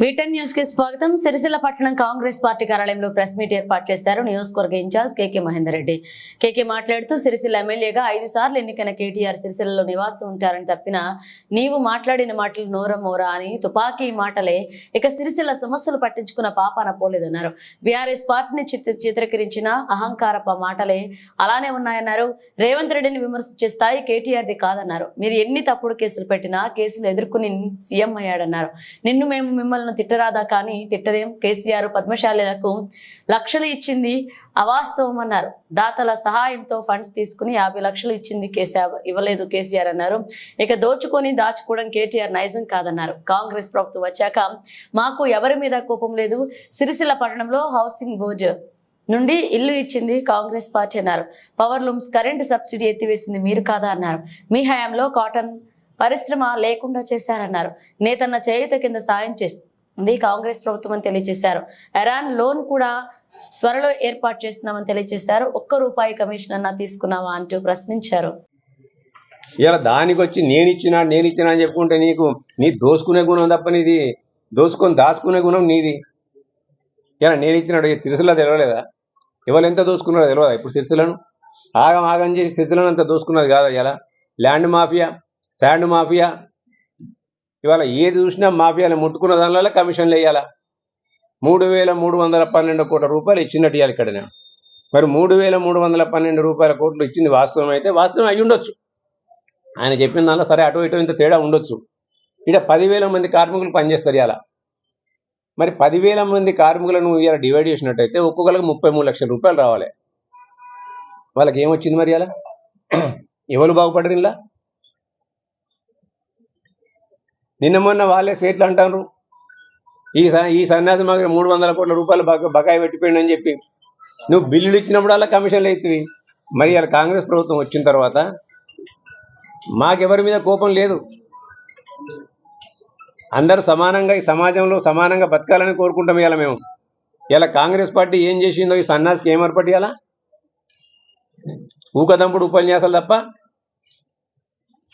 వీటన్ న్యూస్కి స్వాగతం. సిరిసిల్ల పట్టణం కాంగ్రెస్ పార్టీ కార్యాలయంలో ప్రెస్ మీట్ ఏర్పాటు చేశారు నియోజకవర్గ incharge KK Mahender Reddy. KK మాట్లాడుతూ సిరిసిల్ల ఎమ్మెల్యేగా ఐదు సార్లు ఎన్నికైన కేటీఆర్ సిరిసిల్లలో నివాసం ఉంటారని తప్పిన నీవు మాట్లాడిన మాటలు నోరమోరా అని తుపాకీ మాటలే ఇక సిరిసిల్ల సమస్యలు పట్టించుకున్న పాపాన పోలేదన్నారు. బీఆర్ఎస్ పార్టీని చిత్ర చిత్రీకరించిన అహంకారప మాటలే అలానే ఉన్నాయన్నారు. రేవంత్ రెడ్డిని విమర్శించే స్థాయి కేటీఆర్ది కాదన్నారు. మీరు ఎన్ని తప్పుడు కేసులు పెట్టినా కేసులు ఎదుర్కొని సీఎం అయ్యాడన్నారు. నిన్ను మేము మిమ్మల్ని తిట్టరాదా కానీ తిట్టదేం కేసీఆర్ పద్మశాలిలకు లక్షలు ఇచ్చింది అవాస్తవం అన్నారు. దాతల సహాయంతో ఫండ్స్ తీసుకుని యాభై లక్షలు ఇచ్చింది కేసీఆర్ ఇవ్వలేదు కేసీఆర్ అన్నారు. ఇక దోచుకొని దాచుకోవడం కేటీఆర్ నైజం కాదన్నారు. కాంగ్రెస్ ప్రభుత్వం వచ్చాక మాకు ఎవరి మీద కోపం లేదు. సిరిసిల్ల పట్టణంలో హౌసింగ్ బోర్డు నుండి ఇల్లు ఇచ్చింది కాంగ్రెస్ పార్టీ అన్నారు. పవర్ లూమ్స్ కరెంటు సబ్సిడీ ఎత్తివేసింది మీరు కాదా అన్నారు. మీ హయాంలో కాటన్ పరిశ్రమ లేకుండా చేశారన్నారు. నేతన్న చేయుత కింద సాయం చేస్తుంది కాంగ్రెస్ ప్రభుత్వం అని తెలియజేశారు. ఎరాన్ లోన్ కూడా త్వరలో ఏర్పాటు చేస్తున్నామని తెలియజేశారు. ఒక్క రూపాయి కమిషన్ అన్నా తీసుకున్నావా అంటూ ప్రశ్నించారు. ఇలా దానికి వచ్చి నేను ఇచ్చినా నేను ఇచ్చినా అని చెప్పుకుంటే నీకు నీ దోసుకునే గుణం తప్ప నీది దోసుకొని దాచుకునే గుణం నీది. ఇలా నేను ఇచ్చినాడు తిరుసలా తెలవలేదా? ఎవరు ఎంత దోసుకున్నారో తెలియదా ఇప్పుడు తిరుసలను? ఆగం ఆగం చేసి తిరుసలను అంత దోసుకున్నది కాదా ఇలా ల్యాండ్ మాఫియా శాండ్ మాఫియా ఇవాళ ఏది చూసినా మాఫియాని ముట్టుకున్న దానిలో కమిషన్లు వేయాలా? మూడు వేల మూడు వందల పన్నెండు కోట్ల రూపాయలు ఇచ్చినట్టు ఇవ్వాలి ఇక్కడ నేను మరి మూడు వేల మూడు వందల పన్నెండు రూపాయల కోట్లు ఇచ్చింది వాస్తవం అయితే వాస్తవం అయి ఉండొచ్చు. ఆయన చెప్పిన దానిలో సరే అటు ఇటు ఇంత తేడా ఉండొచ్చు. ఇక్కడ పదివేల మంది కార్మికులు పనిచేస్తారు ఇలా మరి పదివేల మంది కార్మికులను ఇలా డివైడ్ చేసినట్టయితే ఒక్కొక్కరికి ముప్పై మూడు లక్షల రూపాయలు రావాలి. వాళ్ళకి ఏమొచ్చింది మరి ఇలా ఎవరు బాగుపడరు ఇలా నిన్న మొన్న వాళ్ళే సేట్లు అంటారు. ఈ స- ఈ సన్యాసి మాకు మూడు వందల కోట్ల రూపాయలు బకాయి పెట్టిపోయింది అని చెప్పి. నువ్వు బిల్లులు ఇచ్చినప్పుడు అలా కమిషన్లు అవుతుంది మరి అలా కాంగ్రెస్ ప్రభుత్వం వచ్చిన తర్వాత మాకెవరి మీద కోపం లేదు. అందరూ సమానంగా ఈ సమాజంలో సమానంగా బతకాలని కోరుకుంటాం ఇవాళ మేము. ఇలా కాంగ్రెస్ పార్టీ ఏం చేసిందో ఈ సన్నాసికి ఏం ఏర్పడియాలా ఊకదంపుడు ఉపన్యాసాలు తప్ప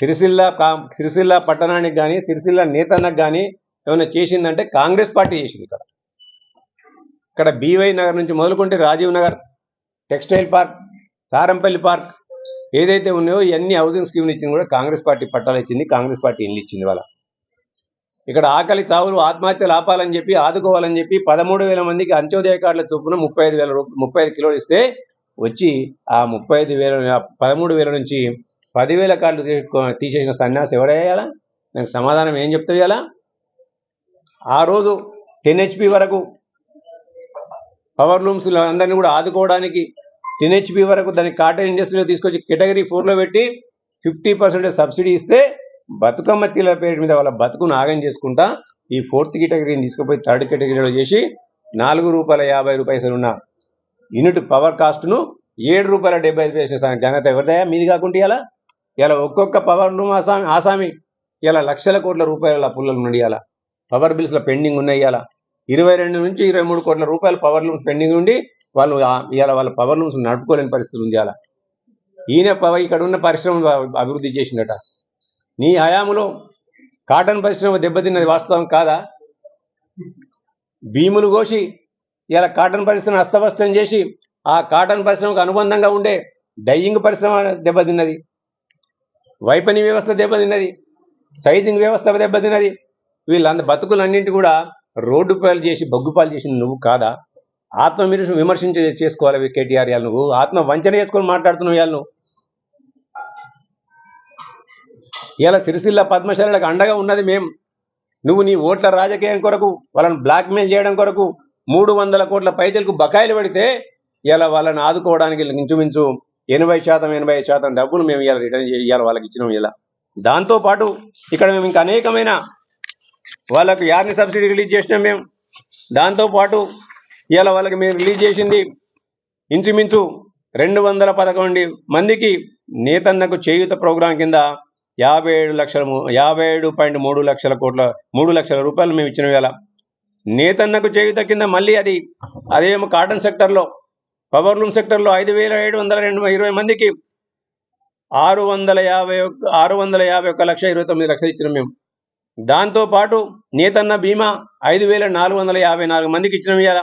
సిరిసిల్ల కా- సిరిసిల్ల పట్టణానికి కానీ సిరిసిల్ల నేతన్నకు కానీ ఏమైనా చేసిందంటే కాంగ్రెస్ పార్టీ చేసింది ఇక్కడ. ఇక్కడ బీవై నగర్ నుంచి మొదలుకుంటే Rajiv Nagar textile park Sarampalli park ఏదైతే ఉన్నాయో ఇవన్నీ హౌసింగ్ స్కీమ్లు ఇచ్చింది కూడా కాంగ్రెస్ పార్టీ పట్టాలు ఇచ్చింది కాంగ్రెస్ పార్టీ ఇల్లు ఇచ్చింది వాళ్ళ. ఇక్కడ ఆకలి చావులు ఆత్మహత్యలు ఆపాలని చెప్పి ఆదుకోవాలని చెప్పి పదమూడు వేల మందికి అంత్యోదయ కార్డుల చొప్పున ముప్పై ఐదు వేల రూపాయలు ముప్పై ఐదు కిలోలు ఇస్తే వచ్చి ఆ ముప్పై ఐదు వేల పదమూడు వేల నుంచి పదివేల కార్డులు తీసేసిన సన్యాసి ఎవడేయాలా నాకు సమాధానం ఏం చెప్తావు ఇలా ఆ రోజు టెన్ హెచ్పి వరకు పవర్ లూమ్స్ అందరినీ కూడా ఆదుకోవడానికి టెన్ హెచ్పి వరకు దాన్ని కాటన్ ఇండస్ట్రీలో తీసుకొచ్చి కేటగిరీ ఫోర్లో పెట్టి ఫిఫ్టీ పర్సెంట్ సబ్సిడీ ఇస్తే బతుకమ్మ తీల పేరు మీద వాళ్ళ బతుకును ఆగం చేసుకుంటా ఈ ఫోర్త్ కేటగిరీని తీసుకుపోయి థర్డ్ కేటగిరీలో చేసి నాలుగు రూపాయల యాభై రూపాయలు ఉన్న యూనిట్ పవర్ కాస్ట్ను ఏడు రూపాయల డెబ్బై ఐదు పైసలు ఘనత ఎవరిదయా మీది కాకుండా ఇలా ఇలా ఒక్కొక్క పవర్ లూమ్ ఆసామి ఆసామి ఇలా లక్షల కోట్ల రూపాయల పుల్లలు నుండి ఇలా పవర్ బిల్స్లో పెండింగ్ ఉన్నాయి ఇలా ఇరవై రెండు నుంచి ఇరవై మూడు కోట్ల రూపాయల పవర్ లూమ్స్ పెండింగ్ ఉండి వాళ్ళు ఇలా వాళ్ళ పవర్ లూమ్స్ నడుపుకోలేని పరిస్థితి ఉంది అలా ఈయన పవ ఇక్కడ ఉన్న పరిశ్రమ అభివృద్ధి చేసిందట నీ హయాములో కాటన్ పరిశ్రమ దెబ్బతిన్నది వాస్తవం కాదా? భీములు కోసి ఇలా కాటన్ పరిశ్రమ అస్తవ్యస్తం చేసి ఆ కాటన్ పరిశ్రమకు అనుబంధంగా ఉండే డైయింగ్ పరిశ్రమ దెబ్బతిన్నది. వైపని వ్యవస్థ దెబ్బతిన్నది సైజింగ్ వ్యవస్థ దెబ్బతిన్నది. వీళ్ళంద బతుకులన్నింటి కూడా రోడ్డు పాలు చేసి బగ్గుపాలు చేసింది నువ్వు కాదా? ఆత్మ మీరు విమర్శించ చేసుకోవాలి కేటీఆర్ ఇవాళ నువ్వు? ఆత్మ వంచన చేసుకొని మాట్లాడుతున్నావు ఇవాళ నువ్వు? ఇలా సిరిసిల్ల పద్మశాలకు అండగా ఉన్నది మేము నువ్వు నీ ఓట్ల రాజకీయం కొరకు వాళ్ళని బ్లాక్మెయిల్ చేయడం కొరకు మూడు వందల కోట్ల పైదలకు బకాయిలు పెడితే ఇలా వాళ్ళని ఆదుకోవడానికి ఇంచుమించు ఎనభై శాతం ఎనభై శాతం డబ్బులు మేము ఇలా రిటర్న్ చేయాలి వాళ్ళకి ఇచ్చినాం ఇలా దాంతోపాటు ఇక్కడ మేము ఇంకా అనేకమైన వాళ్ళకు యార్ని సబ్సిడీ రిలీజ్ చేసినాం మేము. దాంతోపాటు ఇవాళ వాళ్ళకి మేము రిలీజ్ చేసింది ఇంచుమించు రెండు వందల పదకొండు మందికి నేతన్నకు చేయూత ప్రోగ్రాం కింద యాభై ఏడు లక్షల యాభై ఏడు పాయింట్ మూడు లక్షల కోట్ల మూడు లక్షల రూపాయలు మేము ఇచ్చిన వేళ నేతన్నకు చేయూత కింద మళ్ళీ అది అదేమో కాటన్ సెక్టర్లో పవర్ లూమ్ సెక్టర్లో ఐదు వేల ఏడు వందల రెండు ఇరవై మందికి ఆరు వందల యాభై ఒక్క ఆరు వందల యాభై ఒక్క లక్ష ఇరవై తొమ్మిది లక్షలు ఇచ్చినాం మేము. దాంతోపాటు నేతన్న బీమా ఐదు వేల నాలుగు వందల యాభై నాలుగు మందికి ఇచ్చిన ఇవాళ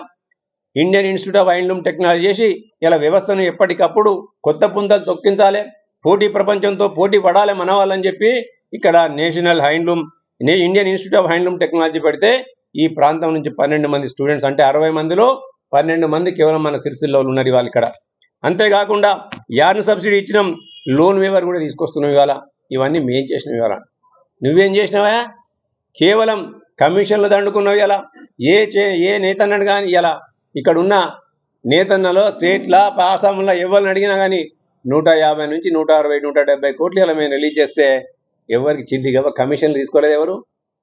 Indian Institute of Handloom Technology చేసి ఇలా వ్యవస్థను ఎప్పటికప్పుడు కొత్త పుంతలు తొక్కించాలి పోటీ ప్రపంచంతో పోటీ పడాలి మన వాళ్ళని చెప్పి ఇక్కడ నేషనల్ హ్యాండ్లూమ్ నే Indian Institute of Handloom Technology పెడితే ఈ ప్రాంతం నుంచి పన్నెండు మంది స్టూడెంట్స్ అంటే అరవై మందిలో పన్నెండు మంది కేవలం మన తిరుసిల్లో ఉన్నారు ఇవాళ ఇక్కడ. అంతేకాకుండా యార్న్ సబ్సిడీ ఇచ్చినాం లోన్ వేవర్ కూడా తీసుకొస్తున్నాం ఇవాళ. ఇవన్నీ మేం చేసినాం ఇవాళ. నువ్వేం చేసినావా? కేవలం కమిషన్లు దండుకున్నావు ఇలా ఏ చే ఏ నేతన్నను కానీ ఇలా ఇక్కడున్న నేతన్నలో స్టేట్ల ఆసాంలో ఎవరిని అడిగినా కానీ నూట యాభై నుంచి నూట అరవై నూట డెబ్బై కోట్లు ఇలా మేము రిలీజ్ చేస్తే ఎవరికి చిల్లిగా కమిషన్లు తీసుకోలేదు ఎవరు?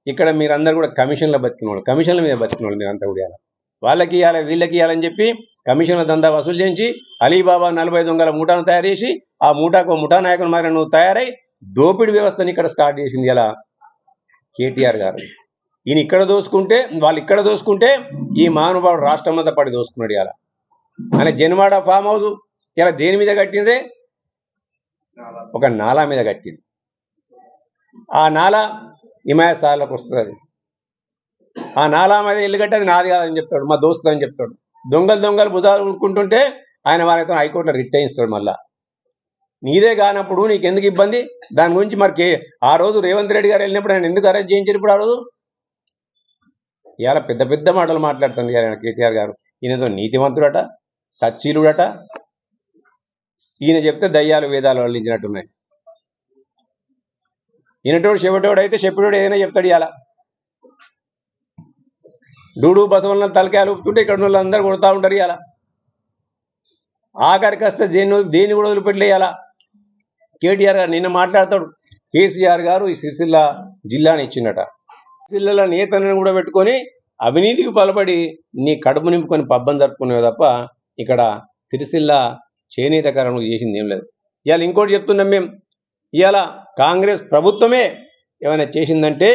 ఇక్కడ మీరందరూ కూడా కమిషన్ల బతికినోళ్ళు కమిషన్ల మీద బతికిన వాళ్ళు మీరంతా కూడా ఇలా వాళ్ళకి ఇవ్వాలి వీళ్ళకి ఇవ్వాలని చెప్పి కమిషన్ల దందా వసూలు చేయించి అలీబాబా నలభై దొంగల ముఠాను తయారు చేసి ఆ ముఠాకు ముఠా నాయకుని మాదిరి నువ్వు తయారై దోపిడి వ్యవస్థని ఇక్కడ స్టార్ట్ చేసింది ఎలా? కేటీఆర్ గారు. ఈయన ఇక్కడ దోసుకుంటే వాళ్ళు ఇక్కడ దోసుకుంటే ఈ మహానుభావుడు రాష్ట్రం అంతా పడి దోసుకున్నాడు ఇలా అలా జన్వాడ ఫామ్ హౌస్ ఇలా దేని మీద కట్టిండ్రే? ఒక నాలా మీద కట్టింది ఆ నాలా హిమాయత్ సార్లకు వస్తుంది ఆ నాలా మీద ఇల్లు కట్టి అది నాది కాదని చెప్తాడు మా దోస్తు అని చెప్తాడు. దొంగలు దొంగలు భుజాలు ఉడుకుంటుంటే ఆయన వాళ్ళతో హైకోర్టులో రిట్ చేయిస్తాడు మళ్ళా. నీదే కానప్పుడు నీకు ఎందుకు ఇబ్బంది? దాని గురించి మరి కే ఆ రోజు రేవంత్ రెడ్డి గారు వెళ్ళినప్పుడు ఆయన ఎందుకు అరెస్ట్ చేయించారు ఇప్పుడు ఆ రోజు? ఇవాళ పెద్ద పెద్ద మాటలు మాట్లాడుతుంది ఆయన కేటీఆర్ గారు. ఈయనతో నీతివంతుడట సచ్చీలుడట. ఈయన చెప్తే దయ్యాలు వేదాలు వల్లించినట్టున్నాయి ఈయనటోడు చెవిటోడు అయితే చెప్పినోడు ఏదైనా చెప్తాడు ఇలా డూడు బసవన్న తలకాయలు ఊపుతుంటే ఇక్కడ ఉన్న అందరూ కొడతా ఉంటారు ఇలా ఆఖరికి వస్తే దేన్ని దేన్ని కూడా వదిలిపెట్టలేయాల. కేటీఆర్ గారు నిన్న మాట్లాడతాడు. కేసీఆర్ గారు ఈ సిరిసిల్ల జిల్లాని ఇచ్చిండట. సిరిసిల్ల నేతలను కూడా పెట్టుకొని అవినీతికి పాల్పడి నీ కడుపు నింపుకొని పబ్బం జరుపుకునేవి తప్ప ఇక్కడ సిరిసిల్ల చేనేత కారణం చేసింది ఏం లేదు. ఇవాళ ఇంకోటి చెప్తున్నాం మేము. ఇవాళ కాంగ్రెస్ ప్రభుత్వమే ఏమైనా చేసిందంటే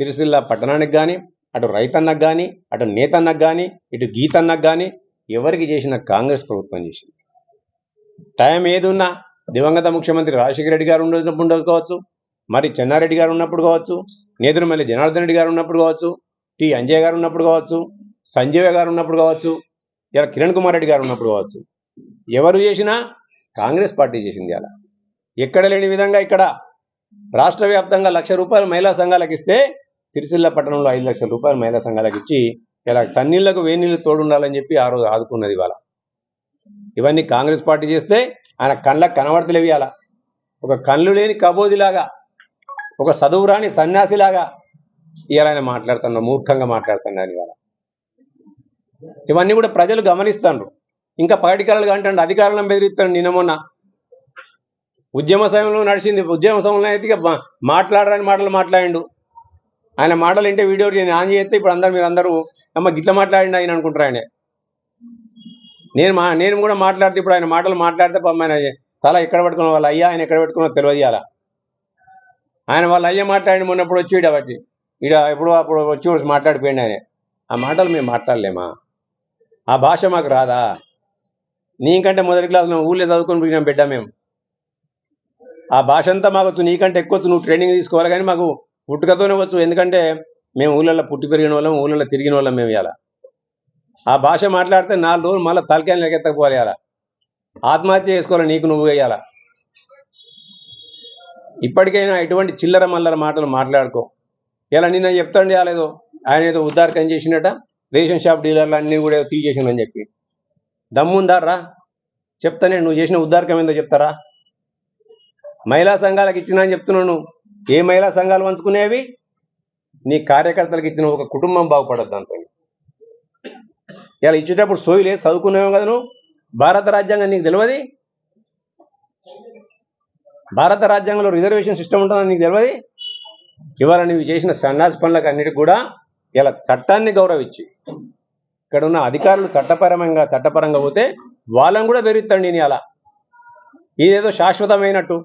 సిరిసిల్ల పట్టణానికి కానీ అటు రైతన్నకు కానీ అటు నేతన్నకు కానీ ఇటు గీతన్నకు కానీ ఎవరికి చేసిన కాంగ్రెస్ ప్రభుత్వం చేసింది. టైం ఏదున్నా దివంగత ముఖ్యమంత్రి రాజశేఖర రెడ్డి గారు ఉండేటప్పుడు కావచ్చు మరి చెన్నారెడ్డి గారు ఉన్నప్పుడు కావచ్చు నేదురుమల్లి జనార్దన్ రెడ్డి గారు ఉన్నప్పుడు కావచ్చు టి అంజయ్ గారు ఉన్నప్పుడు కావచ్చు సంజయ్ గారు ఉన్నప్పుడు కావచ్చు ఇలా కిరణ్ కుమార్ రెడ్డి గారు ఉన్నప్పుడు కావచ్చు. ఎవరు చేసినా కాంగ్రెస్ పార్టీ చేసింది అలా. ఎక్కడ లేని విధంగా ఇక్కడ రాష్ట్ర వ్యాప్తంగా లక్ష రూపాయలు మహిళా సంఘాలకు ఇస్తే సిరిసిల్ల పట్టణంలో ఐదు లక్షల రూపాయలు మహిళా సంఘాలకు ఇచ్చి ఇలా చన్నీళ్ళకు వేనీళ్ళు తోడుండాలని చెప్పి ఆ రోజు ఆదుకున్నది ఇవాళ. ఇవన్నీ కాంగ్రెస్ పార్టీ చేస్తే ఆయన కళ్ళకు కనబడతలేవి అలా ఒక కళ్ళు లేని కబోదిలాగా ఒక చదువు రాని సన్యాసిలాగా ఇవాళ ఆయన మాట్లాడుతున్నారు మూర్ఖంగా మాట్లాడుతున్నారు ఇవాళ. ఇవన్నీ కూడా ప్రజలు గమనిస్తాండ్రు. ఇంకా పార్టీకారులు అంటాడు అధికారులను బెదిరిస్తాడు నిన్న మొన్న. ఉద్యమ సమయంలో నడిచింది ఉద్యమ సమయంలో అయితే మాట్లాడరాని మాటలు మాట్లాడిండు. ఆయన మాటలు వింటే వీడియో నేను ఆన్ చేస్తే ఇప్పుడు అందరు మీరు అందరూ అమ్మ గిట్ల మాట్లాడిండు ఆయన అనుకుంటారు ఆయన. నేను మా నేను కూడా మాట్లాడితే ఇప్పుడు ఆయన మాటలు మాట్లాడితే పాపం ఆయన తల ఎక్కడ పెట్టుకున్న వాళ్ళ అయ్యా ఆయన ఎక్కడ పెట్టుకున్నా తెలియదు ఆయన వాళ్ళ అయ్య మాట్లాడి మొన్నప్పుడు వచ్చి ఈడ ఇడ ఎప్పుడు అప్పుడు వచ్చి వచ్చి మాట్లాడిపోయింది ఆయన. ఆ మాటలు మేము మాట్లాడలేమా? ఆ భాష మాకు రాదా? నీకంటే మొదటి క్లాసులో ఊళ్ళో చదువుకొని పోయినాం బిడ్డ మేము. ఆ భాష అంతా మాకు నీకంటే ఎక్కువ నువ్వు ట్రైనింగ్ తీసుకోవాలి కానీ మాకు పుట్టుకతోనే వచ్చు ఎందుకంటే మేము ఊళ్ళల్లో పుట్టి పెరిగిన వాళ్ళం ఊళ్ళల్లో తిరిగిన వాళ్ళం మేము ఇలా ఆ భాష మాట్లాడితే నాలుగు రోజులు మళ్ళీ తలకాయలు లెక్కెత్తకపోవాలి ఇలా ఆత్మహత్య చేసుకోవాలి నీకు నువ్వు వేయాల ఇప్పటికైనా ఎటువంటి చిల్లర మల్లర మాటలు మాట్లాడుకో. ఇలా నిన్న చెప్తాండి లేదో ఆయన ఏదో ఉద్దారకం చేసినట రేషన్ షాప్ డీలర్లు అన్నీ కూడా ఏదో తీసేసిందని చెప్పి. దమ్ముందారా చెప్తానే నువ్వు చేసిన ఉద్దారకం ఏందో చెప్తారా? మహిళా సంఘాలకు ఇచ్చినా అని చెప్తున్నావు నువ్వు. ఏ మహిళా సంఘాలు పంచుకునేవి? నీ కార్యకర్తలకు ఇచ్చిన ఒక కుటుంబం బాగుపడద్దు దాంతో ఇలా ఇచ్చేటప్పుడు సోయిలే లేదు కదా నువ్వు? భారత రాజ్యాంగం నీకు తెలియదు? భారత రాజ్యాంగంలో రిజర్వేషన్ సిస్టమ్ ఉంటుందని నీకు తెలియదు? ఇవాళ నువ్వు చేసిన సన్నాసి పనులకు అన్నిటికి కూడా ఇలా చట్టాన్ని గౌరవించి. ఇక్కడ ఉన్న అధికారులు చట్టపరమంగా చట్టపరంగా పోతే వాళ్ళని కూడా పెరుగుతాడు నేను అలా ఇదేదో శాశ్వతమైనట్టు.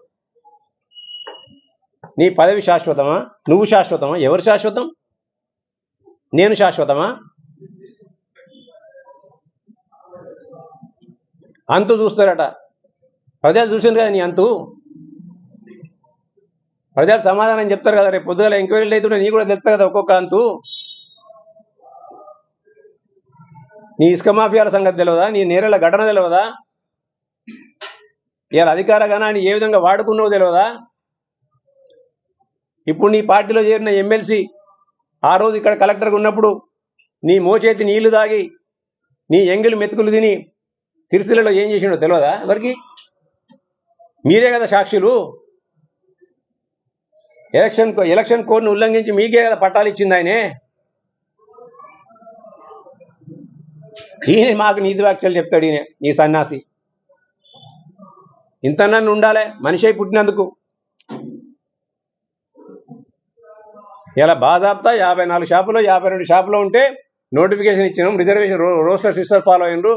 నీ పదవి శాశ్వతమా? నువ్వు శాశ్వతమా? ఎవరు శాశ్వతం? నేను శాశ్వతమా? అంతు చూస్తారట. ప్రజలు చూసింది కదా నీ అంతు? ప్రజలు సమాధానం చెప్తారు కదా రేపు పొద్దుగల ఎంక్వైరీలు అవుతుంటే నీ కూడా తెలుస్తా కదా ఒక్కొక్క అంతు. నీ ఇసుక మాఫియాల సంగతి తెలియదా నీ నేరల ఘటన తెలియదా ఇలా అధికార గణాన్ని ఏ విధంగా వాడుకున్నావు తెలియదా ఇప్పుడు నీ పార్టీలో చేరిన ఎమ్మెల్సీ ఆ రోజు ఇక్కడ కలెక్టర్గా ఉన్నప్పుడు నీ మోచేతి నీళ్ళు తాగి నీ ఎంగిలు మెతుకులు తిని తిరుసిలలో ఏం చేసిండో తెలియదా ఎవరికి? మీరే కదా సాక్షులు. ఎలక్షన్ ఎలక్షన్ కోడ్ను ఉల్లంఘించి మీకే కదా పట్టాలు ఇచ్చింది ఆయనే. ఈయన మాకు నీతి వ్యాఖ్యలు చెప్తాడు ఈయన ఈ సన్యాసి ఇంత నన్ను ఉండాలి మనిషి పుట్టినందుకు. ఇలా బాజాబ్తా యాభై నాలుగు షాపులో యాభై రెండు షాపులో ఉంటే నోటిఫికేషన్ ఇచ్చినాం రిజర్వేషన్ రోస్టర్ సిస్టర్ ఫాలో అయినరు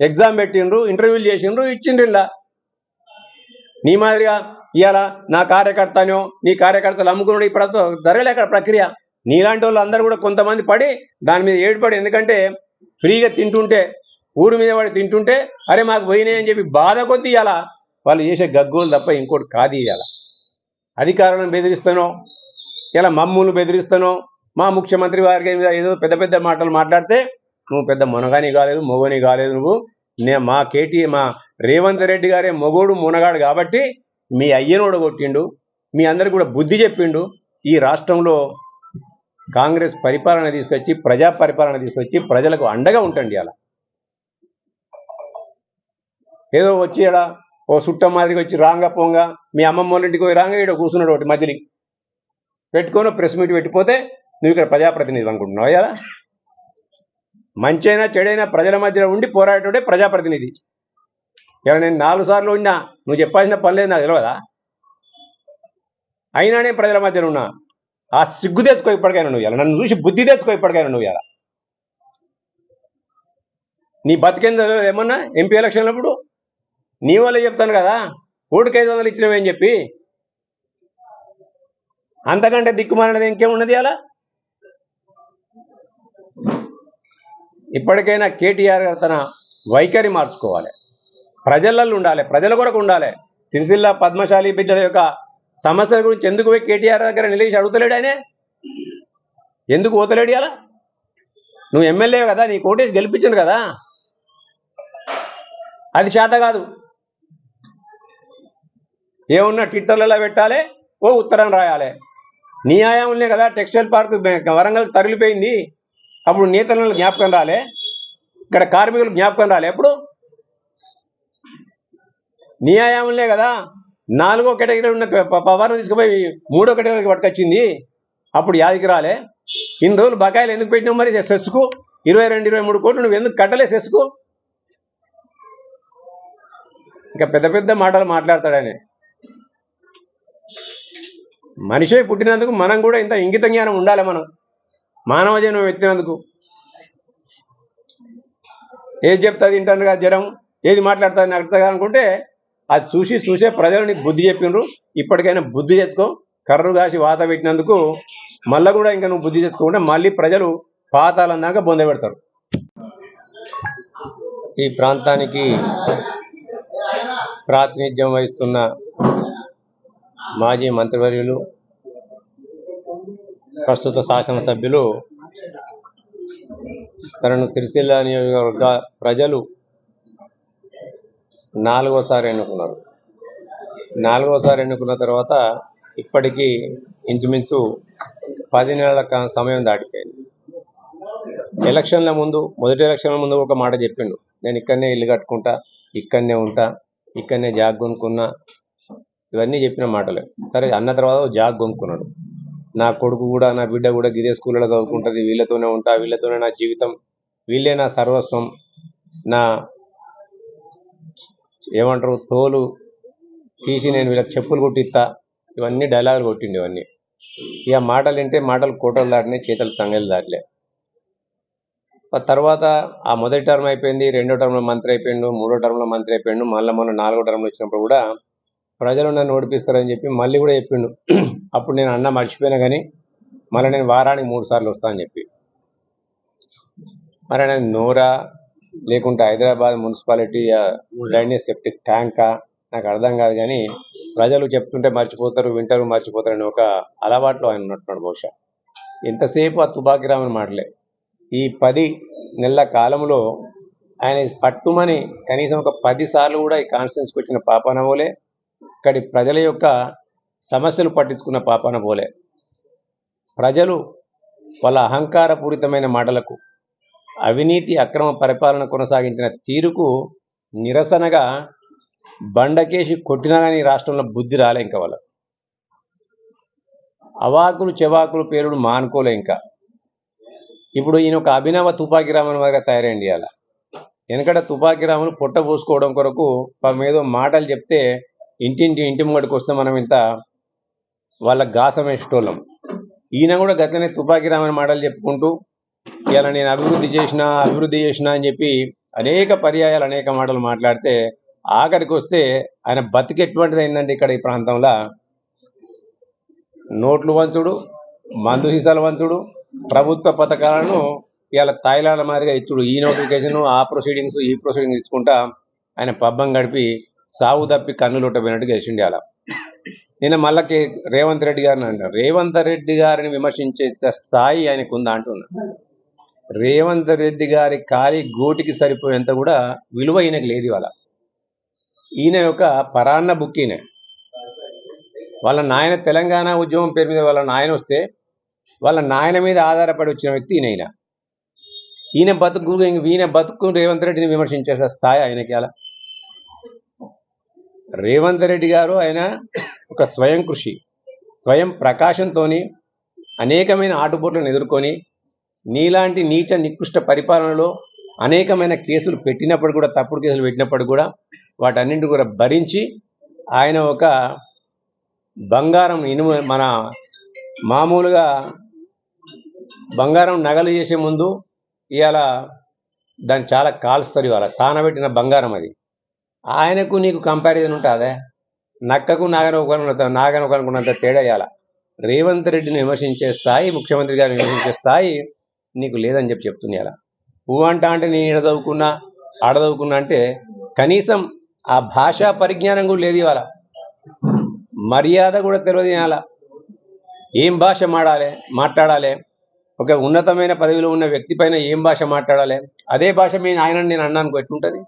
ఎగ్జామ్ పెట్టిండ్రు ఇంటర్వ్యూలు చేసిండ్రు ఇచ్చిండ్రు ఇలా నీ మాదిరిగా ఇవాళ నా కార్యకర్తనో నీ కార్యకర్తలు అమ్ముకున్నాడు ఇప్పుడు జరగలే అక్కడ ప్రక్రియ. నీలాంటి వాళ్ళు అందరూ కూడా కొంతమంది పడి దాని మీద ఏడుపడి ఎందుకంటే ఫ్రీగా తింటుంటే ఊరు మీద పడి తింటుంటే అరే మాకు పోయినాయి అని చెప్పి బాధ కొద్ది ఇవాళ వాళ్ళు చేసే గగ్గోలు తప్ప ఇంకోటి కాదు ఇవాళ అధికారులను బెదిరిస్తానో ఇలా మమ్మల్ని బెదిరిస్తానో మా ముఖ్యమంత్రి వారికి ఏదో పెద్ద పెద్ద మాటలు మాట్లాడితే నువ్వు పెద్ద మునగాని కాలేదు మొగని కాలేదు నువ్వు. నే మా కేటీ మా రేవంత్ రెడ్డి గారే మొగోడు మునగాడు కాబట్టి మీ అయ్యనోడు కొట్టిండు మీ అందరికి కూడా బుద్ధి చెప్పిండు. ఈ రాష్ట్రంలో కాంగ్రెస్ పరిపాలన తీసుకొచ్చి ప్రజా పరిపాలన తీసుకొచ్చి ప్రజలకు అండగా ఉంటండి అలా ఏదో వచ్చి ఇలా ఓ సుట్ట మాదిరిగా వచ్చి రాంగా పోంగా మీ అమ్మమ్మ వాళ్ళ ఇంటికి పోయి రాంగా ఇక్కడ కూర్చున్నాడు ఒకటి మధ్యలో. పెట్టుకొని ప్రెస్ మీట్ పెట్టిపోతే నువ్వు ఇక్కడ ప్రజాప్రతినిధి అనుకుంటున్నావు? అయ్యారా మంచైనా చెడైనా ప్రజల మధ్యలో ఉండి పోరాడేటోడే ప్రజాప్రతినిధి. ఇలా నేను నాలుగు సార్లు ఉన్నా నువ్వు చెప్పాల్సిన పని లేదు నాకు తెలియదా అయినానే ప్రజల మధ్యలో ఉన్నా. ఆ సిగ్గు తెచ్చుకో ఇప్పటికైనా నువ్వు ఇలా నన్ను చూసి బుద్ధి తెచ్చుకో ఇప్పటికైనా నువ్వు ఇలా నీ బతికేందో ఏమన్నా ఎంపీ ఎలక్షన్లప్పుడు? నీ వల్ల చెప్తాను కదా. ఓటుకు ఐదు వందలు ఇచ్చినవేం చెప్పి అంతకంటే దిక్కుమాలినది ఇంకేమున్నది అలా? ఇప్పటికైనా కేటీఆర్ గారు తన వైఖరి మార్చుకోవాలి. ప్రజలలో ఉండాలి ప్రజల కొరకు ఉండాలి. సిరిసిల్ల పద్మశాలి బిడ్డల యొక్క సమస్యల గురించి ఎందుకు పోయి కేటీఆర్ దగ్గర నిలిచి అడుగుతలేడు ఆయనే? ఎందుకు పోతలేడు అలా? నువ్వు ఎమ్మెల్యే కదా నీ కోటేసి గెలిపించను కదా? అది చేత కాదు. ఏమున్నా ట్విట్టర్లలో పెట్టాలి ఓ ఉత్తరం రాయాలి. నీ ఆయాములనే కదా టెక్స్టైల్ పార్క్ వరంగల్కి తరిలిపోయింది. అప్పుడు నేతలను జ్ఞాపకం రాలే. ఇక్కడ కార్మికులు జ్ఞాపకం రాలే. ఎప్పుడు? నీ కదా. నాలుగో కేటగిరీ ఉన్న పవర్ను తీసుకుపోయి మూడో కేటగిరీకి పట్టుకొచ్చింది. అప్పుడు యాదికి రాలే. ఇన్ని రోజులు బకాయిలు ఎందుకు పెట్టినావు మరి సెస్కు? ఇరవై రెండు ఇరవై మూడు కోట్లు నువ్వు ఎందుకు కట్టలే సెస్కు? ఇంకా పెద్ద పెద్ద మాటలు మాట్లాడతాడు ఆయన. మనిషే పుట్టినందుకు మనం కూడా ఇంత ఇంగిత జ్ఞానం ఉండాలి మనం. మానవ జన్మం ఎత్తినందుకు. ఏది చెప్తుంది ఇంటర్గా జ్వరం ఏది మాట్లాడుతుంది నడుతుంది అనుకుంటే అది చూసి చూసే ప్రజలని బుద్ధి చెప్పిండ్రు ఇప్పటికైనా బుద్ధి తెచ్చుకో. కర్రు కాసి వాత పెట్టినందుకు మళ్ళీ కూడా ఇంకా నువ్వు బుద్ధి తెచ్చుకోకుంటే మళ్ళీ ప్రజలు పాతాలందాక బొంద పెడతారు. ఈ ప్రాంతానికి ప్రాతినిధ్యం వహిస్తున్న మాజీ మంత్రివర్యులు ప్రస్తుత శాసనసభ్యులు తనను సిరిసిల్ల నియోజకవర్గ ప్రజలు నాలుగోసారి ఎన్నుకున్నారు. నాలుగోసారి ఎన్నుకున్న తర్వాత ఇప్పటికీ ఇంచుమించు పది నెలల సమయం దాటిపోయింది. ఎలక్షన్ల ముందు మొదటి ఎలక్షన్ల ముందు ఒక మాట చెప్పిండు. నేను ఇక్కడనే ఇల్లు కట్టుకుంటా ఇక్కడనే ఉంటా ఇక్కడనే జాగ్ ఇవన్నీ చెప్పిన మాటలే. సరే అన్న తర్వాత జాగ్ కొనుక్కున్నాడు. నా కొడుకు కూడా నా బిడ్డ కూడా గిదే స్కూల్లో చదువుకుంటుంది. వీళ్ళతోనే ఉంటా వీళ్ళతోనే నా జీవితం. వీళ్ళే నా సర్వస్వం. నా ఏమంటారు తోలు తీసి నేను వీళ్ళకి చెప్పులు కొట్టిస్తా. ఇవన్నీ డైలాగులు కొట్టిండు ఇవన్నీ. ఇక మాటలు వింటే మాటలు కోటలు దాటినాయి చేతలు తంగలు దాటలే. తర్వాత ఆ మొదటి టర్మ్ అయిపోయింది రెండో టర్మ్లో మంత్రి అయిపోయిండు మూడో టర్మ్లో మంత్రి అయిపోయిండు మళ్ళీ మొన్న నాలుగో టర్మ్లో వచ్చినప్పుడు కూడా ప్రజలు నన్ను ఓడిపిస్తారని చెప్పి మళ్ళీ కూడా చెప్పిండు. అప్పుడు నేను అన్న మర్చిపోయినా కానీ మళ్ళీ నేను వారానికి మూడు సార్లు వస్తానని చెప్పి. మరి నేను నోరా లేకుంటే హైదరాబాద్ మున్సిపాలిటీ డ్రైనేజ్ సెప్టిక్ ట్యాంకా నాకు అర్థం కాదు కానీ ప్రజలు చెప్తుంటే మర్చిపోతారు వింటారు మర్చిపోతారు అని ఒక అలవాట్లో ఆయన ఉన్నట్టున్నాడు బహుశా. ఎంతసేపు ఆ తుపాకీ రామని మాటలే. ఈ పది నెలల కాలంలో ఆయన పట్టుమని కనీసం ఒక పది సార్లు కూడా ఈ కాన్స్టిట్యూన్స్కి వచ్చిన పాపాన ఇక్కడి ప్రజల యొక్క సమస్యలు పట్టించుకున్న పాపాన పోలే. ప్రజలు వాళ్ళ అహంకారపూరితమైన మాటలకు అవినీతి అక్రమ పరిపాలన కొనసాగించిన తీరుకు నిరసనగా బండకేసి కొట్టినా కానీ రాష్ట్రంలో బుద్ధి రాలే ఇంకా వాళ్ళ అవాకులు చెవాకులు పేరుడు మానుకోలే ఇంకా. ఇప్పుడు ఈయన ఒక అభినవ తుపాకీ రామన్ మాదిరిగా తయారైంది అలా వెనకట తుపాకీ రాములు పొట్ట పోసుకోవడం కొరకు పాపం ఏదో మాటలు చెప్తే ఇంటింటి ఇంటి ముంగడికి వస్తే మనం ఇంత వాళ్ళ గాసం ఈయన కూడా గతనే తుపాకీ రామని మాటలు చెప్పుకుంటూ ఇలా నేను అభివృద్ధి చేసిన అభివృద్ధి చేసిన అని చెప్పి అనేక పర్యాయాలు అనేక మాటలు మాట్లాడితే ఆఖరికి వస్తే ఆయన బతికి ఎటువంటిది అయిందండి ఇక్కడ ఈ ప్రాంతంలో నోట్లు వంచుడు మందు సీసాల వంచుడు ప్రభుత్వ పథకాలను ఇవాళ తాయిలాల మాదిరిగా ఇచ్చుడు. ఈ నోటిఫికేషన్ ఆ ప్రొసీడింగ్స్ ఈ ప్రొసీడింగ్స్ ఇచ్చుకుంటా ఆయన పబ్బం గడిపి సావు తప్పి కన్నులుట్ట పోయినట్టుగా వేసిండి అలా నిన్న మళ్ళా రేవంత్ రెడ్డి గారిని అంటారు రేవంత్ రెడ్డి గారిని విమర్శించే స్థాయి ఆయనకు ఉందా అంటున్నా రేవంత్ రెడ్డి గారి ఖాళీ గోటికి సరిపోయేంత కూడా విలువ ఈయనకు లేదు ఇవాళ. ఈయన యొక్క పరాన్న బుక్ ఈయన. వాళ్ళ నాయన తెలంగాణ ఉద్యమం పేరు మీద వాళ్ళ నాయన వస్తే వాళ్ళ నాయన మీద ఆధారపడి వచ్చిన వ్యక్తి ఈయన ఈయన. ఈయన బతుకు ఈయన బతుకు రేవంత్ రెడ్డిని విమర్శించేసే స్థాయి ఆయనకి అలా రేవంత్ రెడ్డి గారు ఆయన ఒక స్వయం కృషి స్వయం ప్రకాశంతో అనేకమైన ఆటుపోట్లను ఎదుర్కొని నీలాంటి నీచ నికృష్ట పరిపాలనలో అనేకమైన కేసులు పెట్టినప్పుడు కూడా తప్పుడు కేసులు పెట్టినప్పుడు కూడా వాటన్నింటి కూడా భరించి ఆయన ఒక బంగారం ఇనుము మన మామూలుగా బంగారం నగలు చేసే ముందు ఇవాళ దాన్ని చాలా కాలుస్తారు ఇవాళ. సానబెట్టిన బంగారం అది. ఆయనకు నీకు కంపారిజన్ ఉంటుందా? నక్కకు నాగన ఒక నాగన ఒకనుకున్నంత తేడా ఇవ్వాల రేవంత్ రెడ్డిని విమర్శించే స్థాయి ముఖ్యమంత్రి గారిని విమర్శించే స్థాయి నీకు లేదని చెప్పి చెప్తుంది అలా పువ్వు అంట అంటే నేను ఈడ చదువుకున్నా ఆడ చదువుకున్నా అంటే కనీసం ఆ భాషా పరిజ్ఞానం కూడా లేదు ఇవాళ మర్యాద కూడా తెలియదు ఇవాళ ఏం భాష మాడాలి మాట్లాడాలి? ఒక ఉన్నతమైన పదవిలో ఉన్న వ్యక్తి పైన ఏం భాష మాట్లాడాలి? అదే భాష మీ ఆయనని నేను అన్నాను ఎట్లుంటుంది?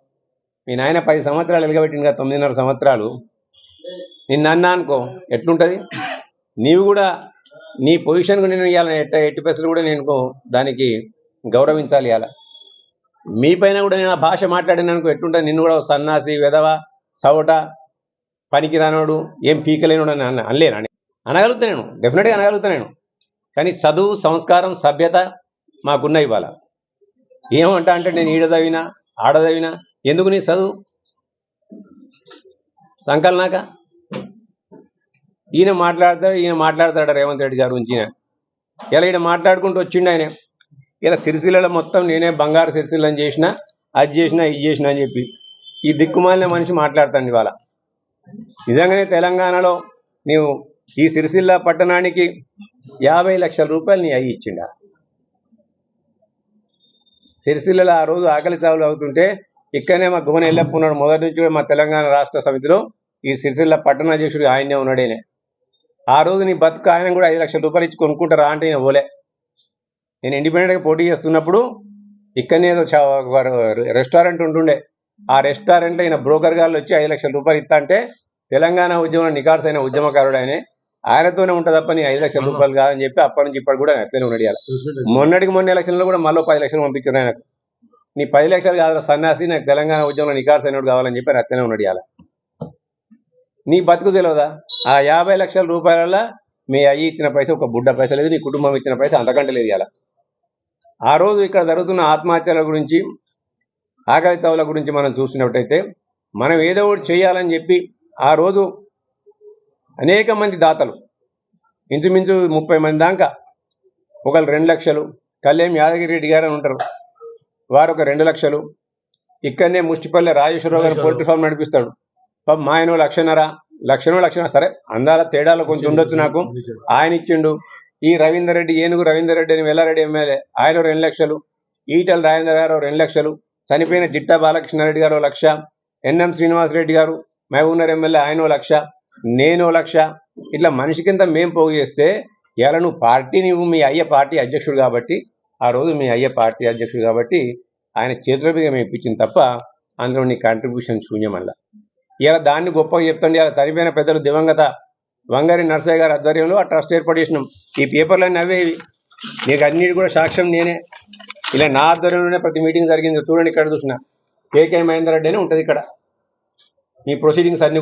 మీ నాయన పది సంవత్సరాలు ఎలగబెట్టింది కదా తొమ్మిదిన్నర సంవత్సరాలు. నిన్న అన్నా అనుకో ఎట్లుంటుంది? నీవు కూడా నీ పొజిషన్కు నేను ఇవ్వాలని ఎట్ట ఎట్టి పైసలు కూడా నేను దానికి గౌరవించాలి అలా మీ పైన కూడా నేను ఆ భాష మాట్లాడిన అనుకో ఎట్లుంటుంది? నిన్ను కూడా సన్నాసి వెధవ సవట పనికి రానోడు ఏం పీకలేనుడు అని అన్న అనలేను? అని అనగలుగుతా నేను డెఫినెట్గా అనగలుగుతా నేను. కానీ చదువు సంస్కారం సభ్యత మాకున్న ఇవాళ. ఏమంటా అంటే నేను ఈడదవినా ఆడదవినా ఎందుకు నీ చదువు? సంకలనాక ఈయన మాట్లాడతాడు ఈయన మాట్లాడతాడు రేవంత్ రెడ్డి గారు ఉంచిన ఇలా ఈయన మాట్లాడుకుంటూ వచ్చిండు ఆయన. ఇలా సిరిసిల్లలో మొత్తం నేనే బంగారు సిరిసిల్లని చేసిన అది చేసినా ఇది చేసినా అని చెప్పి. ఈ దిక్కుమాలిన మనిషి మాట్లాడతాను ఇవాళ. నిజంగానే తెలంగాణలో నీవు ఈ సిరిసిల్ల పట్టణానికి యాభై లక్షల రూపాయలు నీ అయ్యి ఇచ్చిండ? సిరిసిల్లలో ఆ రోజు ఆకలి చావులు అవుతుంటే ఇక్కడనే మా గుమన ఎల్లప్ప ఉన్నాడు మొదటి నుంచి కూడా మా తెలంగాణ రాష్ట్ర సమితిలో ఈ సిరిసిల్ల పట్టణ అధ్యక్షుడు ఆయనే ఉన్నాడేనే ఆ రోజు నీ బతుకు ఆయన కూడా ఐదు లక్షల రూపాయలు ఇచ్చి కొనుక్కుంటారా అంటే నేను పోలే. నేను ఇండిపెండెంట్గా పోటీ చేస్తున్నప్పుడు ఇక్కడనే ఏదో రెస్టారెంట్ ఉంటుండే. ఆ రెస్టారెంట్లో ఈయన బ్రోకర్ గారు వచ్చి ఐదు లక్షల రూపాయలు ఇస్తా అంటే తెలంగాణ ఉద్యమం నికార్సైన ఉద్యమకారుడు ఆయనే. ఆయనతోనే ఉంటుంది తప్ప నీ ఐదు లక్షల రూపాయలు కాదని చెప్పి అప్పటి నుంచి ఇప్పటి కూడా అట్లనే ఉన్నాడు మొన్నటికి మొన్న ఎలక్షన్లో కూడా మళ్ళీ పది లక్షలు పంపించారు ఆయనకు. నీ పది లక్షలు కాదు సన్యాసి నాకు తెలంగాణ ఉద్యమంలో నికార్సైనడు కావాలని చెప్పి ఆయన అట్లనే ఉన్నాడు ఇలా నీ బతుకు తెలియదా ఆ యాభై లక్షల రూపాయల మీ అయ్యి ఇచ్చిన పైస ఒక బుడ్డ పైస లేదు నీ కుటుంబం ఇచ్చిన పైస అంతకంటే లేదు ఇలా ఆ రోజు ఇక్కడ జరుగుతున్న ఆత్మహత్యల గురించి ఆకలి తవుల గురించి మనం చూసినట్టయితే మనం ఏదో ఒకటి చేయాలని చెప్పి ఆ రోజు అనేక మంది దాతలు ఇంచుమించు ముప్పై మంది దాకా ఒకళ్ళు రెండు లక్షలు కళ్యాణ్ యాదగిరి రెడ్డి గారు అని ఉంటారు. వారు ఒక రెండు లక్షలు. ఇక్కడనే ముష్టిపల్లె రాజేశ్వరరావు గారు పోల్ట్రీ ఫామ్ నడిపిస్తాడు. పాపం మా ఆయన లక్షన్నర. లక్షనో లక్షణ సరే అందాల తేడాలో కొంచెం ఉండొచ్చు నాకు. ఆయన ఇచ్చిండు. ఈ రవీందర్ రెడ్డి ఏనుగు రవీందర్ రెడ్డి అని వెల్లారెడ్డి ఎమ్మెల్యే. ఆయన రెండు లక్షలు. ఈటల రాజేందర్ గారు రెండు లక్షలు. చనిపోయిన జిట్టా బాలకృష్ణారెడ్డి గారు లక్ష. ఎన్ఎం శ్రీనివాసరెడ్డి గారు మహబూబ్నగర్ ఎమ్మెల్యే ఆయన ఓ లక్ష. నేను లక్ష. ఇట్లా మనిషి కింద మేం పోగు చేస్తే ఇలా నువ్వు పార్టీ నువ్వు మీ అయ్య పార్టీ అధ్యక్షుడు కాబట్టి ఆ రోజు మీ అయ్య పార్టీ అధ్యక్షుడు కాబట్టి ఆయన చేతుల మేము ఇప్పించింది తప్ప అందులో నీ కాంట్రిబ్యూషన్ శూన్యం అలా. ఇలా దాన్ని గొప్పగా చెప్తండి ఇలా తరిపోయిన పెద్దలు దివంగత వంగారి నర్సయ్య గారి ఆధ్వర్యంలో ఆ ట్రస్ట్ ఏర్పాటు చేసినాం. ఈ పేపర్లన్నీ అవే ఇవి. నీకు అన్నిటి కూడా సాక్ష్యం నేనే. ఇలా నా ఆధ్వర్యంలోనే ప్రతి మీటింగ్ జరిగింది. చూడండి ఇక్కడ చూసిన కేకే మహేందర్ రెడ్డి అని ఉంటుంది ఇక్కడ. మీ ప్రొసీడింగ్స్ అన్ని